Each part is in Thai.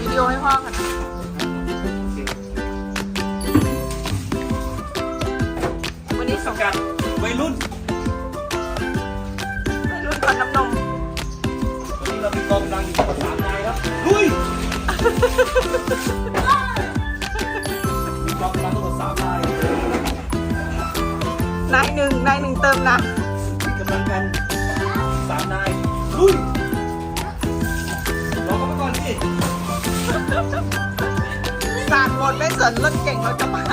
วิดีโอให้พ่อกันนะวันนี้สงกัดรวัยรุ่น วัยรุ่นฟันน้ำนมวันนี้เรามีกองกำลังอยู่สามนายครับลุยมีกองกลังทั้สามนายนายหนึ่งนายหนึ่งเติมนะกำลังกันสามนายลุย สนรถเก่งเราจะมา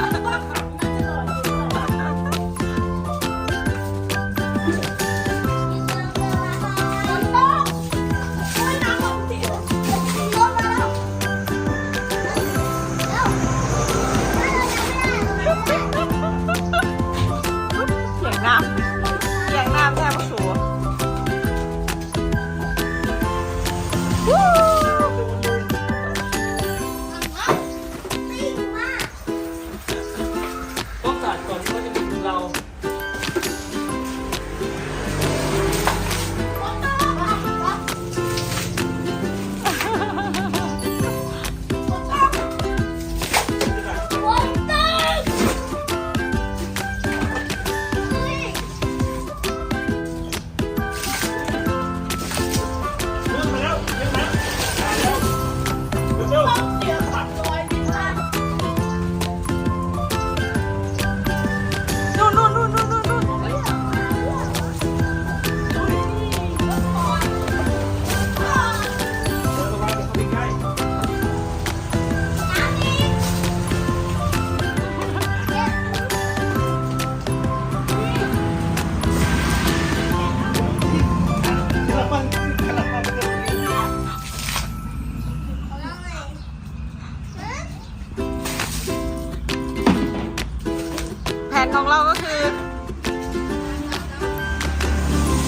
นของเราก็คือ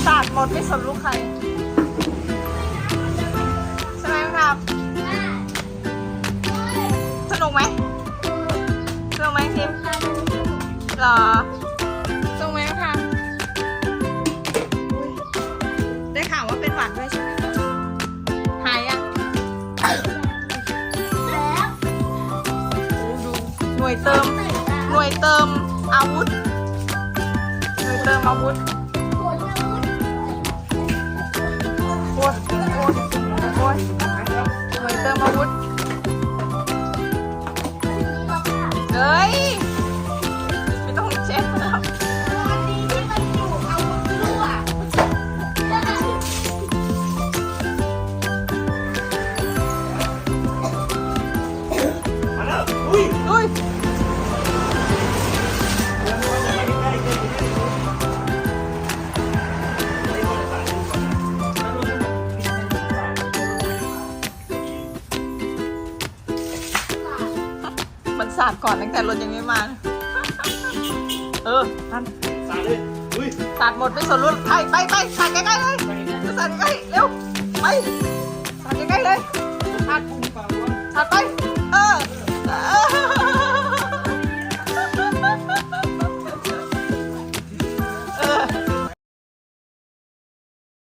สาดหมดไม่สนลูกใครใช่ไหมครับ สนุกไหมสนุกไหมทีมหรอสนุกไหมครับอุ๊ยได้ข่าวว่าเป็นหวัดด้วยใช่ไหมหายยังดูหน่วยเติม หน่วยเติม อาวุธหน่วยเติมอาวุธโอ้ยโอ้ยโอ้ยหน่วยเติมอาวุธ สาดก่อนตั้งแต่รถยังไม่มา เออทันสายเลยอุ้ยสาดหมดไม่สนรุ่นไปไปไปสาดใกล้ๆเลยไปเนี่ยสาดใกล้ๆเร็วไปสาดใกล้ๆเลยพาดพุ่งเปล่าวะสาดไปเ